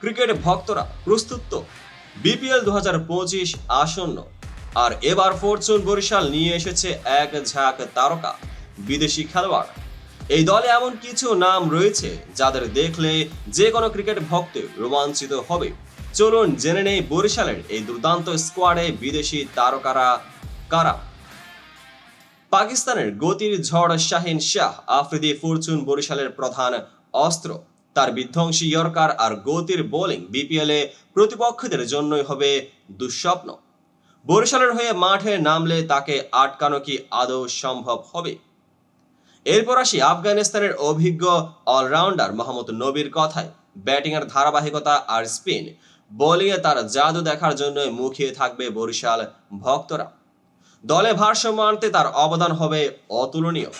Cricket ভক্তরা প্রস্তুত তো? বিপিএল দু পঁচিশ আসন্ন। আর এবার ফরচুন বরিশাল নিয়ে এসেছে এক ঝাঁক তারকা, বিদেশি খেলোয়াড়। এই দলে এমন কিছু নাম রয়েছে যাদের দেখলে যে কোনো ক্রিকেট ভক্ত রোমাঞ্চিত হবে। চলুন জেনে নেই বরিশালের এই দুর্দান্ত স্কোয়াডে বিদেশি তারকারা কারা। পাকিস্তানের গতির ঝড় শাহিন শাহ আফ্রিদি ফরচুন বরিশালের প্রধান অস্ত্র। তার বিধ্বংসী ইয়র্কার আর গতির বোলিং বিপিএলে প্রতিপক্ষদের জন্যই হবে দুঃস্বপ্ন। বরিশালের হয়ে মাঠে নামলে তাকে আটকানো কি আদৌ সম্ভব হবে? এরপর আসি আফগানিস্তানের অভিজ্ঞ অলরাউন্ডার মোহাম্মদ নবীর কথায়। ব্যাটিংয়ের ধারাবাহিকতা আর স্পিন। বোলিংয়ে তার জাদু দেখার জন্য মুখিয়ে থাকবে বরিশাল ভক্তরা। দলে ভারসাম্য আনতে তার অবদান হবে অতুলনীয়।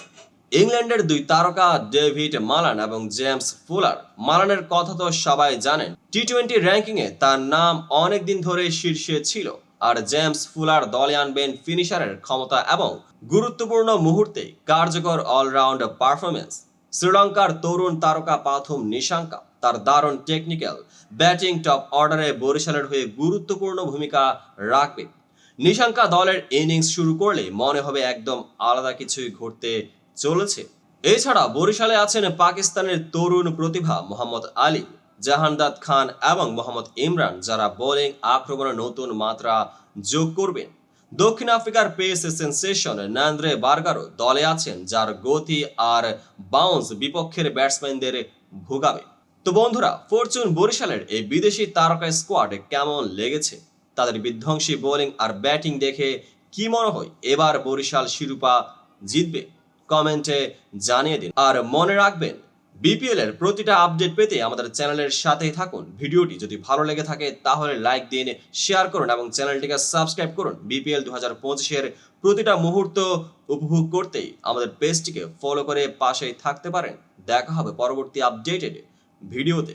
ইংল্যান্ডের দুই তারকা ডেভিড মালান এবং জেমস ফুলার। মালানের কথা তো সবাই জানেন। টি টোয়েন্টি র্যাঙ্কিংয়ে তার নাম অনেকদিন ধরে শীর্ষে ছিল। আর জেমস ফুলার দলে আনবেন ফিনিশারের ক্ষমতা এবং গুরুত্বপূর্ণ মুহূর্তে কার্যকর অলরাউন্ড পারফরমেন্স শ্রীলঙ্কার তরুণ তারকা পাথুম নিশাঙ্কা তার দারুণ টেকনিক্যাল ব্যাটিং টপ অর্ডারে বরিশালের হয়ে গুরুত্বপূর্ণ ভূমিকা রাখবে নিশাঙ্কা দলের ইনিংস শুরু করলে মনে হবে একদম আলাদা কিছুই ঘটতে চলেছে। এছাড়া বরিশালে আছেন পাকিস্তানের তরুণ প্রতিভা মোহাম্মদ আলী, জাহানদাদ খান এবং মোহাম্মদ ইমরান, যারা বোলিং আক্রমণে নতুন মাত্রা যোগ করবেন। দক্ষিণ আফ্রিকার পেস সেন্সেশন নান্দ্রে বার্গারও দলে আছেন, যার গতি আর বাউন্স বিপক্ষের ব্যাটসম্যানদের ভোগাবে। তো বন্ধুরা ফরচুন বরিশালের এই বিদেশি তারকা স্কোয়াড কেমন লেগেছে? তাদের বিধ্বংসী বোলিং আর ব্যাটিং দেখে কি মনে হয়? এবার বরিশাল শিরোপা জিতবে। কমেন্টে জানিয়ে দিন। আর মনে রাখবেন বিপিএল এর প্রতিটা আপডেট পেতে আমাদের চ্যানেলের সাথেই থাকুন। ভিডিওটি যদি ভালো লেগে থাকে, তাহলে লাইক দিন, শেয়ার করুন এবং চ্যানেলটিকে সাবস্ক্রাইব করুন বিপিএল দু হাজার পঁচিশের প্রতিটা মুহূর্ত উপভোগ করতেই আমাদের পেজটিকে ফলো করে পাশেই থাকতে পারেন। দেখা হবে পরবর্তী আপডেটেড ভিডিওতে।